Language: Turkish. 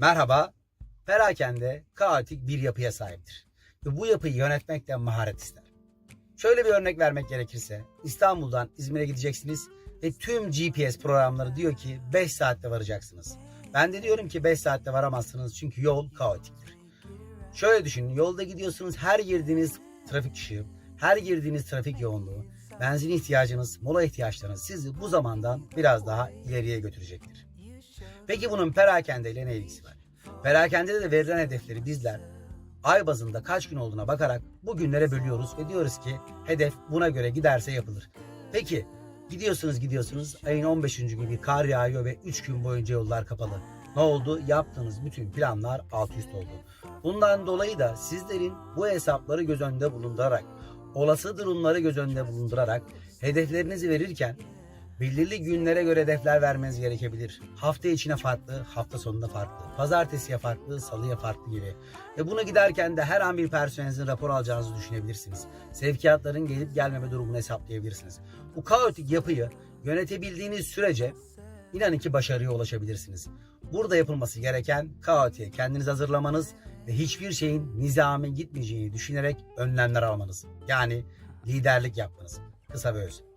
Merhaba, perakende kaotik bir yapıya sahiptir. Ve bu yapıyı yönetmek de maharet ister. Şöyle bir örnek vermek gerekirse, İstanbul'dan İzmir'e gideceksiniz ve tüm GPS programları diyor ki 5 saatte varacaksınız. Ben de diyorum ki 5 saatte varamazsınız çünkü yol kaotiktir. Şöyle düşünün, yolda gidiyorsunuz her girdiğiniz trafik ışığı, her girdiğiniz trafik yoğunluğu, benzin ihtiyacınız, mola ihtiyaçlarınız sizi bu zamandan biraz daha ileriye götürecektir. Peki bunun perakende ile ne ilgisi var? Perakende de verilen hedefleri bizler ay bazında kaç gün olduğuna bakarak bu günlere bölüyoruz ve diyoruz ki hedef buna göre giderse yapılır. Peki gidiyorsunuz gidiyorsunuz ayın 15. günü bir kar yağıyor ve 3 gün boyunca yollar kapalı. Ne oldu? Yaptığınız bütün planlar alt üst oldu. Bundan dolayı da sizlerin bu hesapları göz önünde bulundurarak, olası durumları göz önünde bulundurarak hedeflerinizi verirken belirli günlere göre hedefler vermeniz gerekebilir. Hafta içine farklı, hafta sonunda farklı. Pazartesiye farklı, salıya farklı gibi. Ve bunu giderken de her an bir personelinizin rapor alacağınızı düşünebilirsiniz. Sevkiyatların gelip gelmeme durumunu hesaplayabilirsiniz. Bu kaotik yapıyı yönetebildiğiniz sürece inanın ki başarıya ulaşabilirsiniz. Burada yapılması gereken kaotiğe kendinizi hazırlamanız ve hiçbir şeyin nizami gitmeyeceğini düşünerek önlemler almanız. Yani liderlik yapmanız. Kısa ve öz.